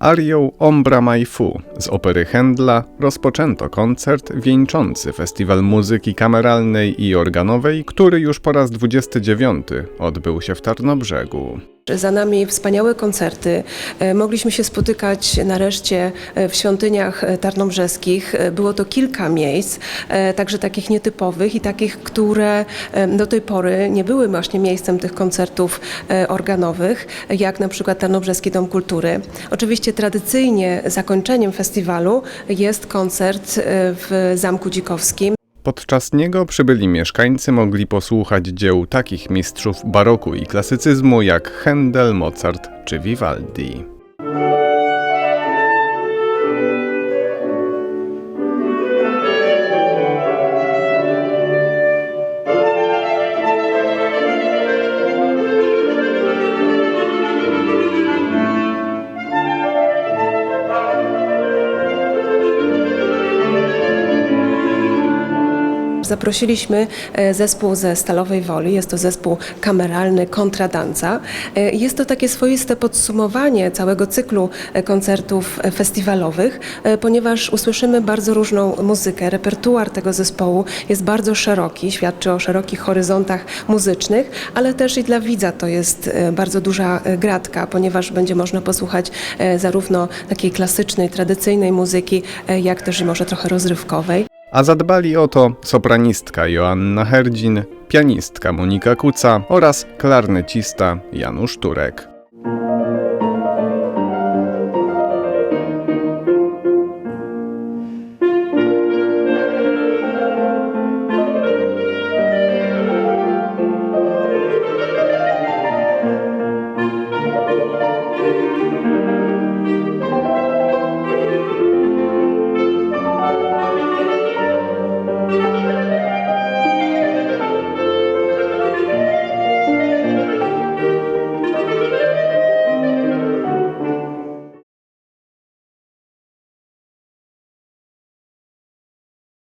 Arią Ombra Mai Fu z opery Händla rozpoczęto koncert wieńczący Festiwal Muzyki Kameralnej i Organowej, który już po raz 29 odbył się w Tarnobrzegu. Za nami wspaniałe koncerty. E, Mogliśmy się spotykać nareszcie e, w świątyniach e, tarnobrzeskich. Było to kilka miejsc, także takich nietypowych i takich, które do tej pory nie były właśnie miejscem tych koncertów organowych, jak na przykład Tarnobrzeski Dom Kultury. Oczywiście tradycyjnie zakończeniem festiwalu jest koncert w Zamku Dzikowskim. Podczas niego przybyli mieszkańcy mogli posłuchać dzieł takich mistrzów baroku i klasycyzmu jak Händel, Mozart czy Vivaldi. Zaprosiliśmy e, zespół ze Stalowej Woli, jest to zespół kameralny Kontradanza. E, Jest to takie swoiste podsumowanie całego cyklu e, koncertów festiwalowych, ponieważ usłyszymy bardzo różną muzykę. Repertuar tego zespołu jest bardzo szeroki, świadczy o szerokich horyzontach muzycznych, ale też i dla widza to jest bardzo duża gratka, ponieważ będzie można posłuchać zarówno takiej klasycznej, tradycyjnej muzyki, jak też i może trochę rozrywkowej. A zadbali o to sopranistka Joanna Herdzin, pianistka Monika Kuca oraz klarnecista Janusz Turek. thank you